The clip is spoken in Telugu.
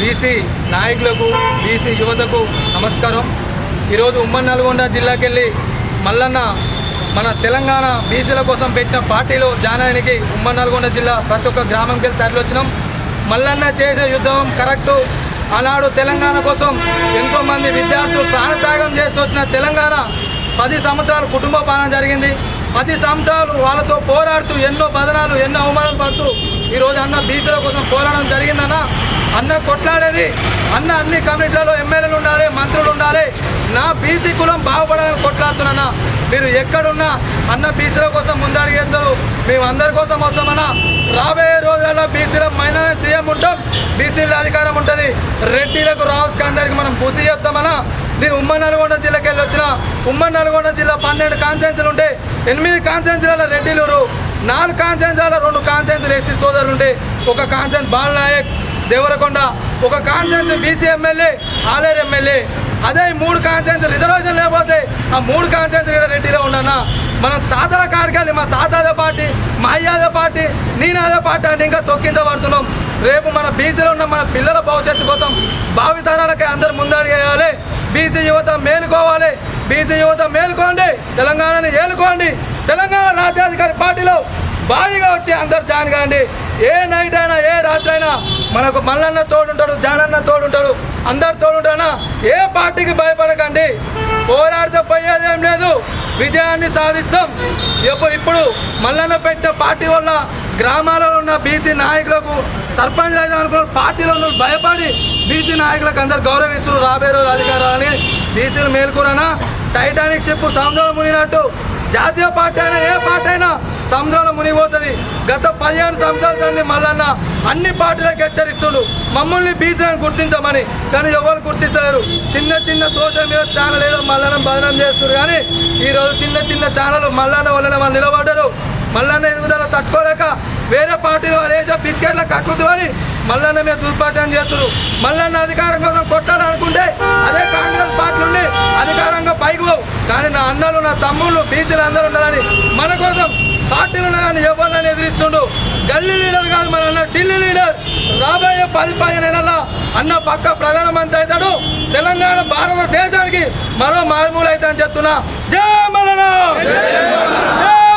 బీసీ నాయకులకు బీసీ యువతకు నమస్కారం. ఈరోజు ఉమ్మడి నల్గొండ జిల్లాకెళ్ళి మల్లన్న మన తెలంగాణ బీసీల కోసం పెట్టిన పార్టీలో జాయిన్ అయ్యడానికి ఉమ్మడి నల్గొండ జిల్లా ప్రతి ఒక్క గ్రామంకి వెళ్ళి తరలి వచ్చినాం మల్లన్న చేసే యుద్ధం కరెక్టు. ఆనాడు తెలంగాణ కోసం ఎంతోమంది విద్యార్థులు ప్రాణత్యాగం చేసి వచ్చిన తెలంగాణ పది సంవత్సరాలు కుటుంబ పాలన జరిగింది. పది సంవత్సరాలు వాళ్ళతో పోరాడుతూ ఎన్నో బదనాలు ఎన్నో అవమానాలు పడుతూ ఈరోజు అన్న బీసీల కోసం పోరాడడం జరిగిందన్న అన్న కొట్లాడేది. అన్న అన్ని కమిటీలలో ఎమ్మెల్యేలు ఉండాలి మంత్రులు ఉండాలి. నా బీసీ కులం బాగుపడాలని కొట్లాడుతున్నా. మీరు ఎక్కడున్నా అన్న బీసీల కోసం ముందడిగేస్తారు మేము అందరి కోసం వస్తామన్నా. రాబోయే రోజులలో బీసీల మైనారిటీ సీఎం ఉంటాం బీసీల అధికారం ఉంటుంది. రెడ్డిలకు రావుస్కి అందరికి మనం బుద్ధి చేస్తామన్నా నేను ఉమ్మడి నల్గొండ జిల్లాకి వెళ్ళి వచ్చిన ఉమ్మడి నల్గొండ జిల్లా పన్నెండు కాన్సెన్సులు ఉంటే ఎనిమిది కాన్సెన్సులలో రెడ్డిలూరు నాలుగు కాన్సెన్సులలో రెండు కాన్సెన్సులు ఎస్సీ సోదరులు ఉంటే ఒక కాన్సెన్స్ బాలనాయక్ దేవరకొండ ఒక కాన్సెన్స్ బీసీ ఎమ్మెల్యే ఆలేరు ఎమ్మెల్యే. అదే మూడు కాన్సెన్స్ రిజర్వేషన్ లేకపోతే ఆ మూడు కాన్సెన్స్ రెడ్డిలో ఉండన్నా మన తాతల కాడికెళ్ళి మా తాత పార్టీ మా అయ్య పార్టీ నేను పార్టీ అంటే ఇంకా తొక్కించబడుతున్నాం. రేపు మన బీసీలో ఉన్న మన పిల్లల భవిష్యత్తు కోసం భావితరాలకే అందరు ముందడిగేయాలి. బీసీ యువత మేలుకోవాలి. బీసీ యువత మేలుకోండి. తెలంగాణని ఏలుకోండి. తెలంగాణ రాజ్యాధికారి పార్టీలో భారీగా వచ్చి అందరు జాయిన్ కాండి. ఏ నైట్ అయినా ఏ రాత్రి అయినా మనకు మల్లన్న తోడుంటాడు జానన్న తోడుంటాడు అందరు తోడుంటానా ఏ పార్టీకి భయపడకండి. పోరాడితే పోయేదేం లేదు. విజయాన్ని సాధిస్తాం. ఇప్పుడు ఇప్పుడు మల్లన్న పెట్టిన పార్టీ వల్ల గ్రామాలలో ఉన్న బీసీ నాయకులకు సర్పంచ్ అయితే అనుకున్న పార్టీలో ఉన్న భయపడి బీసీ నాయకులకు అందరు గౌరవిస్తూ రాబోయే రోజు అధికారాలని బీసీలు మేల్కొరనా టైటానిక్ షిప్ సముద్రం మునిగినట్టు జాతీయ పార్టీ అయినా ఏ పార్టీ అయినా సముద్రంలో మునిగిపోతుంది గత పదిహేను సంవత్సరాల నుండి మల్లన్న అన్ని పార్టీలకు హెచ్చరిస్తున్నారు మమ్మల్ని బీసీలను గుర్తించమని కానీ ఎవరు గుర్తిస్తారు చిన్న చిన్న సోషల్ మీడియా ఛానల్ ఏదో మల్లన్న బదనం చేస్తారు కానీ ఈరోజు చిన్న చిన్న ఛానల్ మల్లన్న వలన వాళ్ళు నిలబడ్డారు. మల్లన్న ఎదుగుదల తట్టుకోలేక వేరే పార్టీలు వారు వేసే బిస్కెట్ల కక్కుతూ అని మల్లన్న మీద దుర్పాచనం చేస్తున్నారు మల్లన్న అధికారం కోసం కొట్టాలనుకుంటే అదే కాంగ్రెస్ పార్టీ అధికారంగా పైకి పోవు. కానీ నా అన్నలు నా తమ్ముళ్ళు బీచ్లు అందరూ ఉండాలని మన కోసం పార్టీలను కానీ ఎవరినైనా ఎదిరిస్తుండు. గల్లీ లీడర్ కాదు మన అన్న ఢిల్లీ లీడర్. రాబోయే పది పదిహేను నెలల అన్న పక్క ప్రధానమంత్రి అవుతాడు. తెలంగాణ భారతదేశానికి మరో మారుమూలు అవుతాయని చెప్తున్నా జయ మలనా జయ